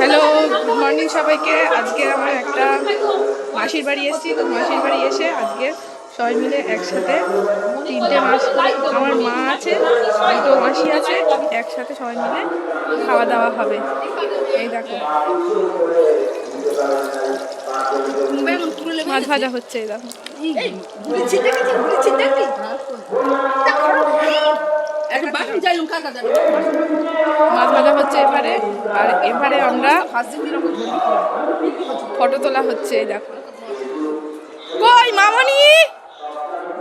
Hello good morning সবাইকে। আজকে আমার একটা মাসির বাড়ি এসেছি। তো মাসির বাড়ি এসে আজকে সবাই মিলে একসাথে তিনটে মাস আমার মা আছে, দুটো মাসি আছে, একসাথে সবাই মিলে খাওয়া দাওয়া হবে। এই দেখো। মাছ ভাজা হচ্ছে, এই দেখো। মাছ ভাজা হচ্ছে এবারে আর এবারে আমরা ফটো তোলা হচ্ছে দেখো। কই মামনি?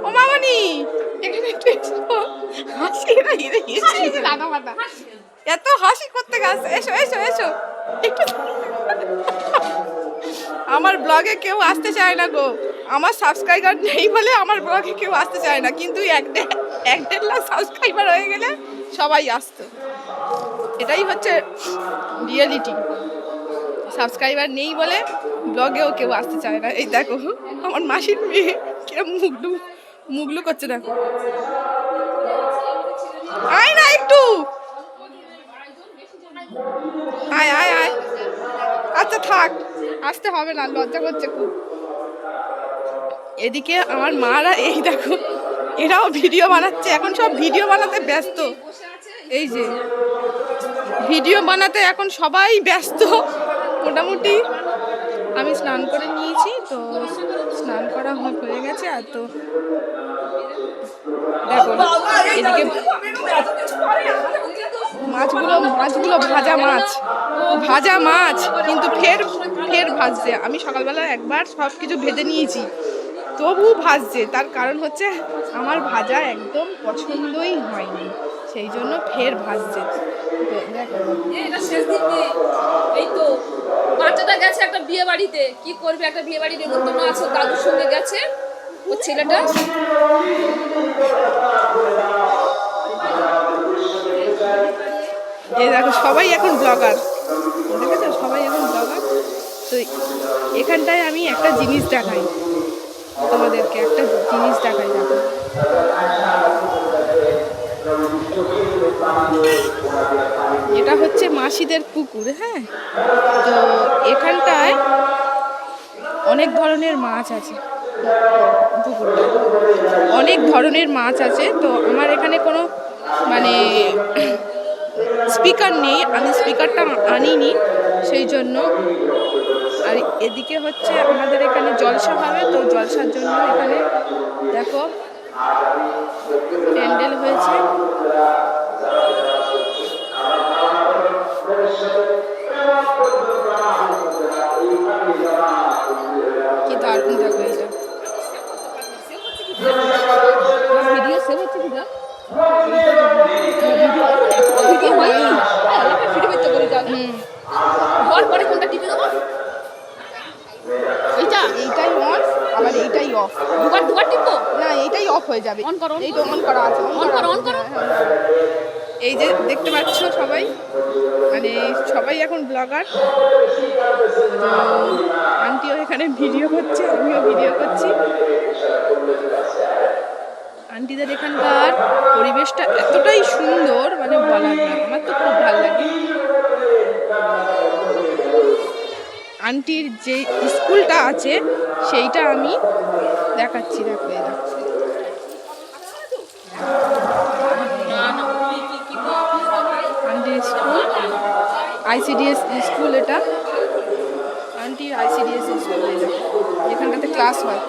ও মামনি এখানে একটু হাসি দাদা মাদা এত হাসি করতে গেছে। এসো এসো এসো। একটু আমার ব্লগে কেউ আসতে চায় না গো। আমার সাবস্ক্রাইবার নেই বলে আমার ব্লগে কেউ আসতে চায় না। কিন্তু এক দেড় এক দেড় লাখ সাবস্ক্রাইবার হয়ে গেলে সবাই আসতো। এটাই হচ্ছে রিয়েলিটি সাবস্ক্রাইবার নেই বলে ব্লগেও কেউ আসতে চায় না। এই দেখো, আমার মাসির মেয়ে কিরম মুগলু মুগলু করছে দেখো। আয় না একটু। আয় আয় আয়। আচ্ছা থাক, আসতে হবে না, লজ্জা করছে খুব। এদিকে আমার মারা এই দেখো। এরাও ভিডিও বানাচ্ছে। এখন সব ভিডিও বানাতে ব্যস্ত। এই যে, ভিডিও বানাতে এখন সবাই ব্যস্ত। মোটামুটি আমি স্নান করে নিয়েছি, তো স্নান করা হয়ে গেছে, আর তো দেখো, এদিকে মাছগুলো মাছগুলো ভাজা মাছ। ভাজা মাছ, কিন্তু ফের ফের ভাজছে। আমি সকালবেলা একবার সব কিছু ভেজে নিয়েছি। তবু ভাজছে। তার কারণ হচ্ছে আমার ভাজা একদম পছন্দই হয়নি। সেই জন্য ফের ভাজছে। দিন এই তো বাচ্চাটা গেছে একটা বিয়ে বাড়িতে। কি করবে একটা বিয়ে বাড়ি নেমন্তন্ন আছে দাদুর সঙ্গে গেছে। ছেলেটা? এই দেখো সবাই এখন ব্লগার দেখেছ? সবাই এখন ব্লগার তো এখানটায় আমি একটা জিনিস দেখাই। তোমাদেরকে একটা জিনিস দেখাই দেখো এটা হচ্ছে মাসিদের পুকুর হ্যাঁ? তো এখানটায় অনেক ধরনের মাছ আছে অনেক ধরনের মাছ আছে, তো আমার এখানে কোনো মানে স্পিকার নেই, আমি স্পিকারটা আনিনি, সেই জন্য। আর এদিকে হচ্ছে আমাদের এখানে জলসা হবে, তো জলসার জন্য এখানে দেখো, প্যান্ডেল হয়েছে। অফ দুবার দুবার টিপবো? না এইটাই অফ হয়ে যাবে। On করো, এই তো অন করা আছে On করো, on করো। হ্যাঁ, হ্যাঁ। এই যে দেখতে পাচ্ছ সবাই? মানে সবাই এখন ব্লগার আন্টিও এখানে ভিডিও করছে আমিও ভিডিও করছি। আন্টিদের এখানকার পরিবেশটা এতটাই সুন্দর মানে বলার না আমার তো খুব ভালো লাগে। আন্টির যে স্কুলটা আছে, সেইটা আমি দেখাচ্ছি, দেখো এরা আন্টির স্কুল, আইসিডিএস স্কুল এটা। আন্টির আইসিডিএস স্কুল এখানটাতে ক্লাস হয়।